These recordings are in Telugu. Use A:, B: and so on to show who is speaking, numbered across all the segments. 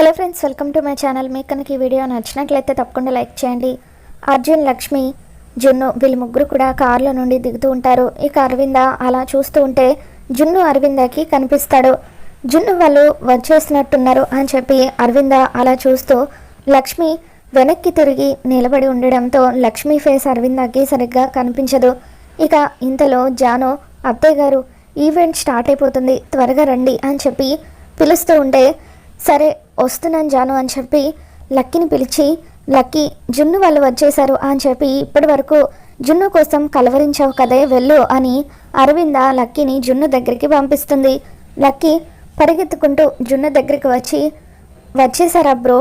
A: Hello friends welcome to my channel మీకు కనుక ఈ వీడియో నచ్చినట్లయితే తప్పకుండా లైక్ చేయండి. అర్జున్ లక్ష్మి జున్ను వీళ్ళు ముగ్గురు కూడా కారులో నుండి దిగుతూ ఉంటారు. ఇక అరవింద అలా చూస్తూ ఉంటే జున్ను అరవిందకి కనిపిస్తాడు. జున్ను వాళ్ళు వచ్చేసినట్టున్నారు అని చెప్పి అరవింద అలా చూస్తూ లక్ష్మి వెనక్కి తిరిగి నిలబడి ఉండడంతో లక్ష్మి ఫేస్ అరవిందకి సరిగ్గా కనిపించదు. ఇక ఇంతలో జాను అత్తయ్య గారు ఈవెంట్ స్టార్ట్ అయిపోతుంది త్వరగా రండి అని చెప్పి పిలుస్తూ ఉంటే సరే వస్తున్నాను జాను అని చెప్పి లక్కీని పిలిచి లక్కీ జున్ను వాళ్ళు వచ్చేశారు అని చెప్పి ఇప్పటి వరకు జున్ను కోసం కలవరించావు కదే వెళ్ళు అని అరవింద లక్కీని జున్ను దగ్గరికి పంపిస్తుంది. లక్కీ పరిగెత్తుకుంటూ జున్ను దగ్గరికి వచ్చి వచ్చేసారా బ్రో?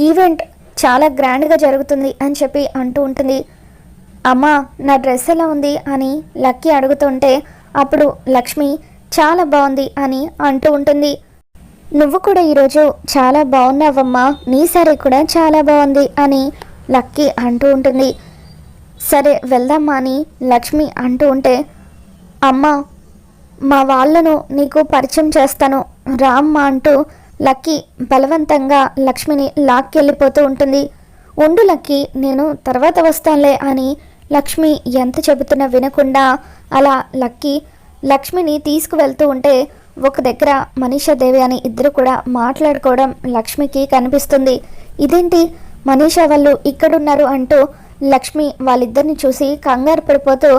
A: ఈవెంట్ చాలా గ్రాండ్గా జరుగుతుంది అని చెప్పి అంటూ ఉంటుంది. అమ్మా నా డ్రెస్ ఎలా ఉంది? అని లక్కీ అడుగుతుంటే అప్పుడు లక్ష్మి చాలా బాగుంది అని అంటూ ఉంటుంది. నువ్వు కూడా ఈరోజు చాలా బాగున్నావమ్మా. నీ సరే కూడా చాలా బాగుంది అని లక్కీ అంటూ ఉంటుంది. సరే వెళ్దామా అని లక్ష్మి అంటూ ఉంటే అమ్మ మా వాళ్ళను నీకు పరిచయం చేస్తాను. రామ్మా అంటూ లక్కీ బలవంతంగా లక్ష్మిని లాక్కెళ్ళిపోతూ ఉంటుంది. ఉండు లక్కీ నేను తర్వాత వస్తానులే అని లక్ష్మి ఎంత చెబుతున్నా వినకుండా అలా లక్కీ లక్ష్మిని తీసుకువెళ్తూ ఉంటే ఒక దగ్గర మనీషా దేవి అని ఇద్దరు కూడా మాట్లాడుకోవడం లక్ష్మికి కనిపిస్తుంది. ఇదేంటి? మనీషా వాళ్ళు ఇక్కడున్నారు అంటూ లక్ష్మి వాళ్ళిద్దరిని చూసి కంగారు పడిపోతూ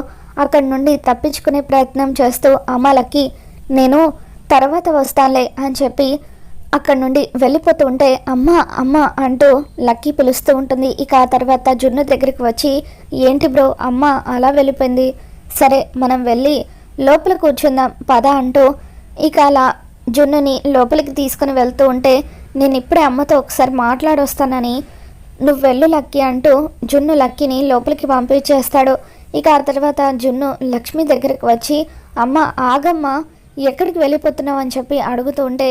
A: అక్కడి నుండి తప్పించుకునే ప్రయత్నం చేస్తూ అమలకి నేను తర్వాత వస్తానులే అని చెప్పి అక్కడి నుండి వెళ్ళిపోతూ ఉంటే అమ్మ అమ్మ అంటూ లక్కీ పిలుస్తూ ఉంటుంది. ఇక ఆ తర్వాత జున్ను దగ్గరికి వచ్చి ఏంటి బ్రో అమ్మ అలా వెళ్ళిపోయింది. సరే మనం వెళ్ళి లోపల కూర్చుందాం పద అంటూ ఇక అలా జున్నుని లోపలికి తీసుకుని వెళ్తూ ఉంటే నేను ఇప్పుడే అమ్మతో ఒకసారి మాట్లాడొస్తానని. నువ్వు వెళ్ళు లక్కీ అంటూ జున్ను లక్కీని లోపలికి పంపించేస్తాడు. ఇక ఆ తర్వాత జున్ను లక్ష్మి దగ్గరికి వచ్చి అమ్మ ఆగమ్మ ఎక్కడికి వెళ్ళిపోతున్నావు అని చెప్పి అడుగుతూ ఉంటే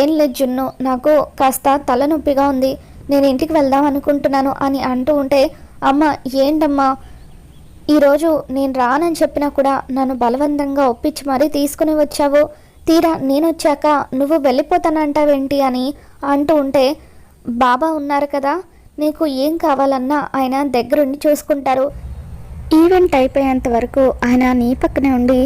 A: ఏం లేదు జున్ను నాకు కాస్త తలనొప్పిగా ఉంది. నేను ఇంటికి వెళ్దాం అనుకుంటున్నాను అని అంటూ ఉంటే అమ్మ ఏంటమ్మా? ఈరోజు నేను రానని చెప్పినా కూడా నన్ను బలవంతంగా ఒప్పించి మరీ తీసుకుని వచ్చావు. తీరా నేను వచ్చాక నువ్వు వెళ్ళిపోతానంటావేంటి అని అంటూ ఉంటే బాబా ఉన్నారు కదా నీకు ఏం కావాలన్నా ఆయన దగ్గరుండి చూసుకుంటారు. ఈవెంట్ అయిపోయేంత వరకు ఆయన నీ పక్కనే ఉండి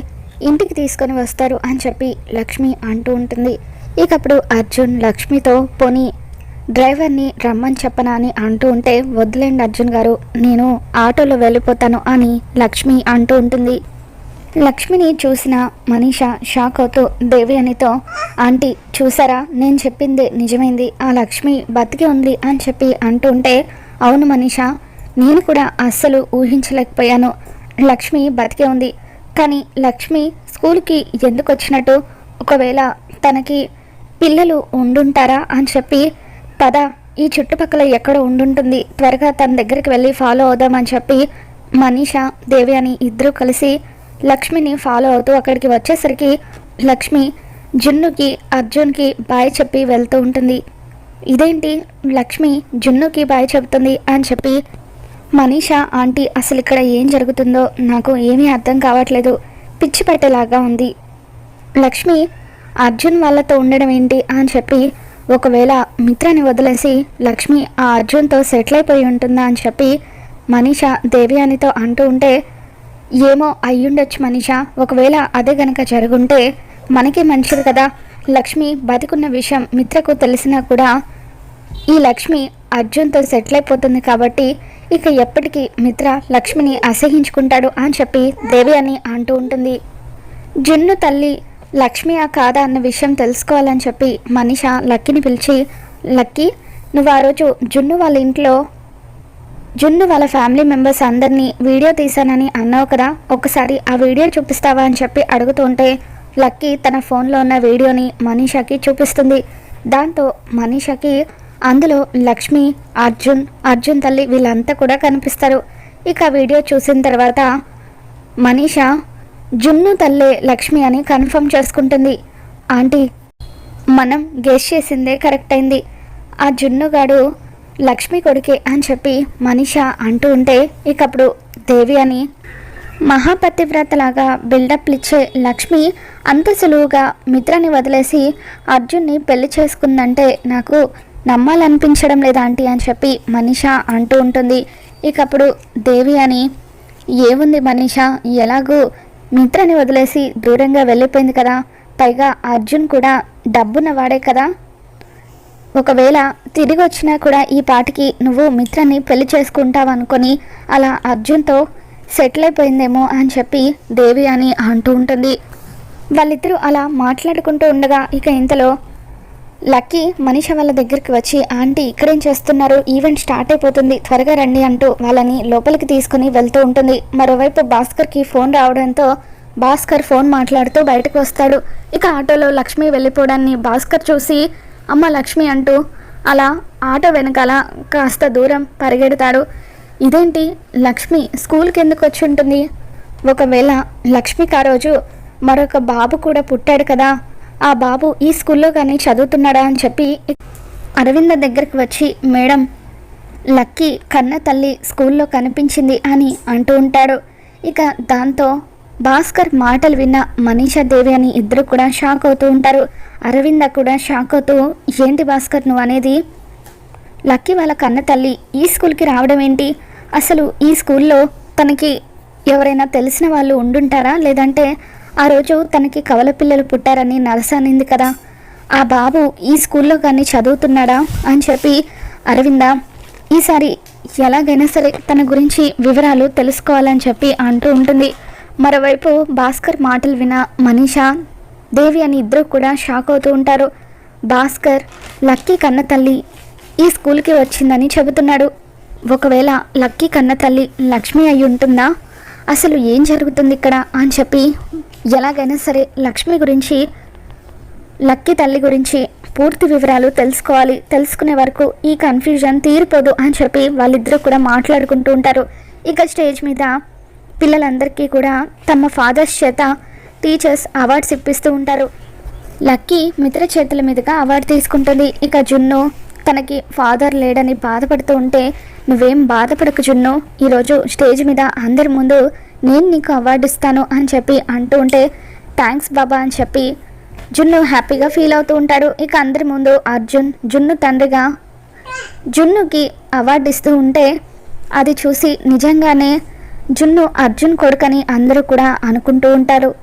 A: ఇంటికి తీసుకొని వస్తారు అని చెప్పి లక్ష్మి అంటూ ఉంటుంది. ఇకప్పుడు అర్జున్ లక్ష్మితో పోని డ్రైవర్ని రమ్మని చెప్పనా అని అంటూ ఉంటే వదిలేండి అర్జున్ గారు నేను ఆటోలో వెళ్ళిపోతాను అని లక్ష్మి అంటూ ఉంటుంది. లక్ష్మిని చూసిన మనీష షాక్ అవుతూ దేవి అనితో ఆంటీ చూసారా? నేను చెప్పింది నిజమైంది. ఆ లక్ష్మి బతికి ఉంది అని చెప్పి అంటూ ఉంటే అవును మనీష నేను కూడా అస్సలు ఊహించలేకపోయాను. లక్ష్మి బతికే ఉంది. కానీ లక్ష్మి స్కూల్కి ఎందుకు వచ్చినట్టు? ఒకవేళ తనకి పిల్లలు ఉండుంటారా? అని చెప్పి పద ఈ చుట్టుపక్కల ఎక్కడ ఉండుంటుంది. త్వరగా తన దగ్గరికి వెళ్ళి ఫాలో అవుదామని చెప్పి మనీషా దేవి అని ఇద్దరూ కలిసి లక్ష్మిని ఫాలో అవుతూ అక్కడికి వచ్చేసరికి లక్ష్మి జున్నుకి అర్జున్కి బాయ్ చెప్పి వెళ్తూ ఉంటుంది. ఇదేంటి? లక్ష్మి జున్నుకి బాయ్ చెబుతుంది అని చెప్పి మనీషా ఆంటీ అసలు ఇక్కడ ఏం జరుగుతుందో నాకు ఏమీ అర్థం కావట్లేదు. పిచ్చి పెట్టేలాగా ఉంది. లక్ష్మి అర్జున్ వాళ్ళతో ఉండడం ఏంటి? అని చెప్పి ఒకవేళ మిత్రాన్ని వదిలేసి లక్ష్మి ఆ అర్జున్తో సెటిల్ అయిపోయి ఉంటుందా అని చెప్పి మనీషా దేవ్యానితో అంటూ ఉంటే ఏమో అయ్యుండొచ్చు మనీషా. ఒకవేళ అదే గనక జరుగుంటే మనకే మంచిది కదా. లక్ష్మి బతికున్న విషయం మిత్రకు తెలిసినా కూడా ఈ లక్ష్మి అర్జున్తో సెటిల్ అయిపోతుంది కాబట్టి ఇక ఎప్పటికీ మిత్ర లక్ష్మిని అసహించుకుంటాడు అని చెప్పి దేవి అని అంటూ ఉంటుంది. జున్ను తల్లి లక్ష్మి ఆ కాదా అన్న విషయం తెలుసుకోవాలని చెప్పి మనిష లక్కీని పిలిచి లక్కీ నువ్వు ఆ రోజు జున్ను వాళ్ళ ఇంట్లో జున్ను వాళ్ళ ఫ్యామిలీ మెంబర్స్ అందరినీ వీడియో తీశానని అన్నావు కదా ఒకసారి ఆ వీడియో చూపిస్తావా అని చెప్పి అడుగుతుంటే లక్కీ తన ఫోన్లో ఉన్న వీడియోని మనీషాకి చూపిస్తుంది. దాంతో మనీషాకి అందులో లక్ష్మి అర్జున్ అర్జున్ తల్లి వీళ్ళంతా కూడా కనిపిస్తారు. ఇక ఆ వీడియో చూసిన తర్వాత మనీషా జున్ను తల్లే లక్ష్మి అని కన్ఫర్మ్ చేసుకుంటుంది. ఆంటీ మనం గెస్ చేసిందే కరెక్ట్ అయింది. ఆ జున్నుగాడు లక్ష్మి కొడుకే అని చెప్పి మనిష అంటూ ఉంటే ఇకప్పుడు దేవి అని మహాపతివ్రతలాగా బిల్డప్లు ఇచ్చే లక్ష్మి అంత సులువుగా మిత్రని వదిలేసి అర్జున్ని పెళ్ళి చేసుకుందంటే నాకు నమ్మాలనిపించడం లేదా ఆంటీ అని చెప్పి మనీష అంటూ ఉంటుంది. ఇకప్పుడు దేవి అని ఏముంది మనీష ఎలాగూ మిత్రని వదిలేసి దూరంగా వెళ్ళిపోయింది కదా పైగా అర్జున్ కూడా డబ్బున్న వాడే కదా ఒకవేళ తిరిగి వచ్చినా కూడా ఈ పాటికి నువ్వు మిత్రని పెళ్ళి చేసుకుంటావు అనుకొని అలా అర్జున్తో సెటిల్ అయిపోయిందేమో అని చెప్పి దేవి అని అంటూ ఉంటుంది. వాళ్ళిద్దరూ అలా మాట్లాడుకుంటూ ఉండగా ఇక ఇంతలో లక్కీ మనిష వాళ్ళ దగ్గరికి వచ్చి ఆంటీ ఇక్కడేం చేస్తున్నారు? ఈవెంట్ స్టార్ట్ అయిపోతుంది. త్వరగా రండి అంటూ వాళ్ళని లోపలికి తీసుకుని వెళ్తూ ఉంటుంది. మరోవైపు భాస్కర్కి ఫోన్ రావడంతో భాస్కర్ ఫోన్ మాట్లాడుతూ బయటకు వస్తాడు. ఇక ఆటోలో లక్ష్మి వెళ్ళిపోవడాన్ని భాస్కర్ చూసి అమ్మ లక్ష్మి అంటూ అలా ఆటో వెనకాల కాస్త దూరం పరిగెడతాడు. ఇదేంటి? లక్ష్మి స్కూల్కి ఎందుకు వచ్చి ఉంటుంది? ఒకవేళ లక్ష్మికి ఆ రోజు మరొక బాబు కూడా పుట్టాడు కదా ఆ బాబు ఈ స్కూల్లో కానీ చదువుతున్నాడా అని చెప్పి అరవింద దగ్గరికి వచ్చి మేడం లక్కీ కన్న తల్లి స్కూల్లో కనిపించింది అని అంటూ ఉంటాడు. ఇక దాంతో భాస్కర్ మాటలు విన్న మనీషా దేవి అని ఇద్దరు కూడా షాక్ అవుతూ ఉంటారు. అరవింద కూడా షాక్ అవుతూ ఏంటి భాస్కర్ నువ్వు అనేది? లక్కీ వాళ్ళ కన్న తల్లి ఈ స్కూల్కి రావడం ఏంటి? అసలు ఈ స్కూల్లో తనకి ఎవరైనా తెలిసిన వాళ్ళు ఉండుంటారా? లేదంటే ఆ రోజు తనకి కవల పిల్లలు పుట్టారని నర్స్ అనింది కదా. ఆ బాబు ఈ స్కూల్లో కానీ చదువుతున్నాడా? అని చెప్పి అరవింద ఈసారి ఎలాగైనా సరే తన గురించి వివరాలు తెలుసుకోవాలని చెప్పి అంటూ ఉంటుంది. మరోవైపు భాస్కర్ మాటలు విన మనీషా దేవి అని ఇద్దరు కూడా షాక్ అవుతూ ఉంటారు. భాస్కర్ లక్కీ కన్న తల్లి ఈ స్కూల్కి వచ్చిందని చెబుతున్నాడు. ఒకవేళ లక్కీ కన్న తల్లి లక్ష్మి అయి ఉంటుందా? అసలు ఏం జరుగుతుంది ఇక్కడ అని చెప్పి ఎలాగైనా సరే లక్ష్మి గురించి లక్కీ తల్లి గురించి పూర్తి వివరాలు తెలుసుకోవాలి. తెలుసుకునే వరకు ఈ కన్ఫ్యూజన్ తీరిపోదు అని చెప్పి వాళ్ళిద్దరూ కూడా మాట్లాడుకుంటూ ఉంటారు. ఇక స్టేజ్ మీద పిల్లలందరికీ కూడా తమ ఫాదర్స్ చేత టీచర్స్ అవార్డ్స్ ఇప్పిస్తూ ఉంటారు. లక్కీ మిత్ర చేతుల మీదుగా అవార్డు తీసుకుంటుంది. ఇక జున్ను తనకి ఫాదర్ లేడని బాధపడుతూ ఉంటే నువ్వేం బాధపడకు జున్ను. ఈరోజు స్టేజ్ మీద అందరి ముందు నేను నీకు అవార్డు ఇస్తాను అని చెప్పి అంటూ ఉంటే థ్యాంక్స్ బాబా అని చెప్పి జున్ను హ్యాపీగా ఫీల్ అవుతూ ఉంటాడు. ఇక అందరి ముందు అర్జున్ జున్ను తండ్రిగా జున్నుకి అవార్డు ఇస్తూ ఉంటే అది చూసి నిజంగానే జున్ను అర్జున్ కొడుకని అందరూ కూడా అనుకుంటూ ఉంటారు.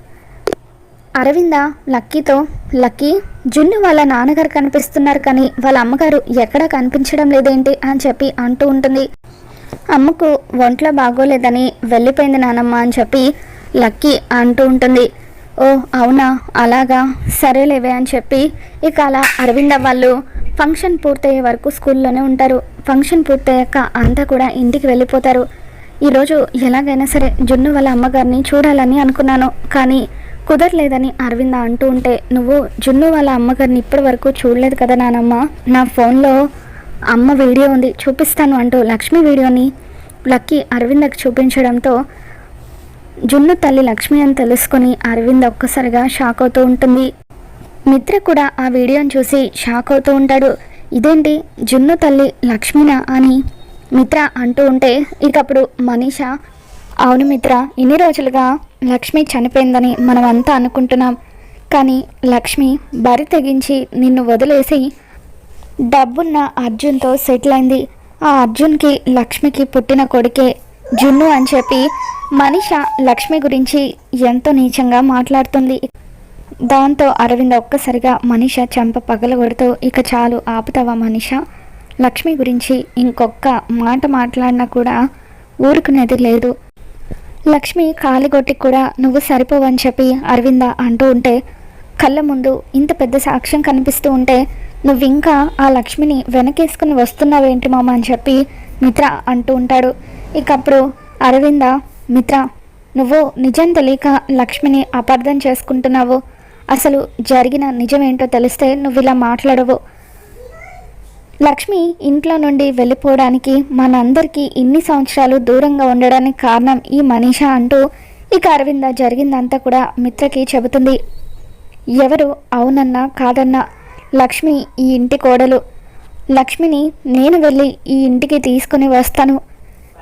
A: అరవింద లక్కీతో లక్కీ జున్ను వాళ్ళ నాన్నగారు కనిపిస్తున్నారు కానీ వాళ్ళ అమ్మగారు ఎక్కడా కనిపించడం లేదేంటి అని చెప్పి అంటూ ఉంటుంది. అమ్మకు ఒంట్లో బాగోలేదని వెళ్ళిపోయింది నానమ్మ అని చెప్పి లక్కీ అంటూ ఉంటుంది. ఓ అవునా? అలాగా? సరేలేవే అని చెప్పి ఇక అలా అరవింద వాళ్ళు ఫంక్షన్ పూర్తయ్యే వరకు స్కూల్లోనే ఉంటారు. ఫంక్షన్ పూర్తయ్యాక అంతా కూడా ఇంటికి వెళ్ళిపోతారు. ఈరోజు ఎలాగైనా సరే జున్ను వాళ్ళ అమ్మగారిని చూడాలని అనుకున్నాను. కానీ కుదరలేదని అరవింద అంటూ ఉంటే నువ్వు జున్ను వాళ్ళ అమ్మగారిని ఇప్పటి వరకు చూడలేదు కదా నానమ్మ? నా ఫోన్లో అమ్మ వీడియో ఉంది చూపిస్తాను అంటూ లక్ష్మి వీడియోని లక్కీ అరవిందకి చూపించడంతో జున్ను తల్లి లక్ష్మి అని తెలుసుకొని అరవింద్ ఒక్కసారిగా షాక్ అవుతూ ఉంటుంది. మిత్ర కూడా ఆ వీడియోని చూసి షాక్ అవుతూ ఉంటాడు. ఇదేంటి జున్ను తల్లి లక్ష్మినా? అని మిత్ర అంటూ ఉంటే ఇకప్పుడు మనీష అవును మిత్ర ఇన్ని రోజులుగా లక్ష్మి చనిపోయిందని మనం అంతా అనుకుంటున్నాం. కానీ లక్ష్మి బరి తెగించి నిన్ను వదిలేసి డబ్బున్న అర్జున్తో సెటిల్ అయింది. ఆ అర్జున్కి లక్ష్మికి పుట్టిన కొడుకే జున్ను అని చెప్పి మనిష లక్ష్మి గురించి ఎంతో నీచంగా మాట్లాడుతుంది. దాంతో అరవింద ఒక్కసారిగా మనిష చెంప పగలగొడుతూ ఇక చాలు ఆపుతావా మనిష? లక్ష్మి గురించి ఇంకొక్క మాట మాట్లాడినా కూడా ఊరుకునేది లేదు. లక్ష్మి కాలిగొట్టి కూడా నువ్వు సరిపోవని చెప్పి అరవింద అంటూ ఉంటే కళ్ళ ముందు ఇంత పెద్ద సాక్ష్యం కనిపిస్తూ ఉంటే నువ్వు ఇంకా ఆ లక్ష్మిని వెనకేసుకుని వస్తున్నావేంటి మామ అని చెప్పి మిత్ర అంటూ ఉంటాడు. ఇక అప్పుడు అరవింద మిత్ర నువ్వు నిజం తెలియక లక్ష్మిని అపార్థం చేసుకుంటున్నావు. అసలు జరిగిన నిజమేంటో తెలిస్తే నువ్వు ఇలా మాట్లాడవు. లక్ష్మి ఇంట్లో నుండి వెళ్ళిపోవడానికి మనందరికీ ఇన్ని సంవత్సరాలు దూరంగా ఉండడానికి కారణం ఈ మనీష అంటూ ఇక అరవింద జరిగిందంతా కూడా మిత్రకి చెబుతుంది. ఎవరు? అవునన్నా కాదన్నా. లక్ష్మి ఈ ఇంటి కోడలు. లక్ష్మిని నేను వెళ్ళి ఈ ఇంటికి తీసుకుని వస్తాను.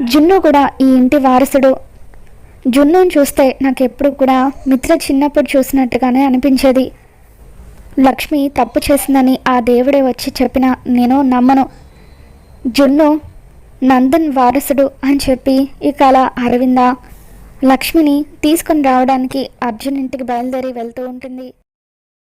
A: జున్ను కూడా ఈ ఇంటి వారసుడు. జున్నును చూస్తే నాకు ఎప్పుడు కూడా మిత్ర చిన్నప్పుడు చూసినట్టుగానే అనిపించేది. లక్ష్మి తప్పు చేసిందని ఆ దేవుడే వచ్చి చెప్పినా నేను నమ్మను. జున్ను నందన్ వారసుడు అని చెప్పి ఇక అలా అరవింద లక్ష్మిని తీసుకొని రావడానికి అర్జున్ ఇంటికి బయలుదేరి వెళ్తూ ఉంటుంది.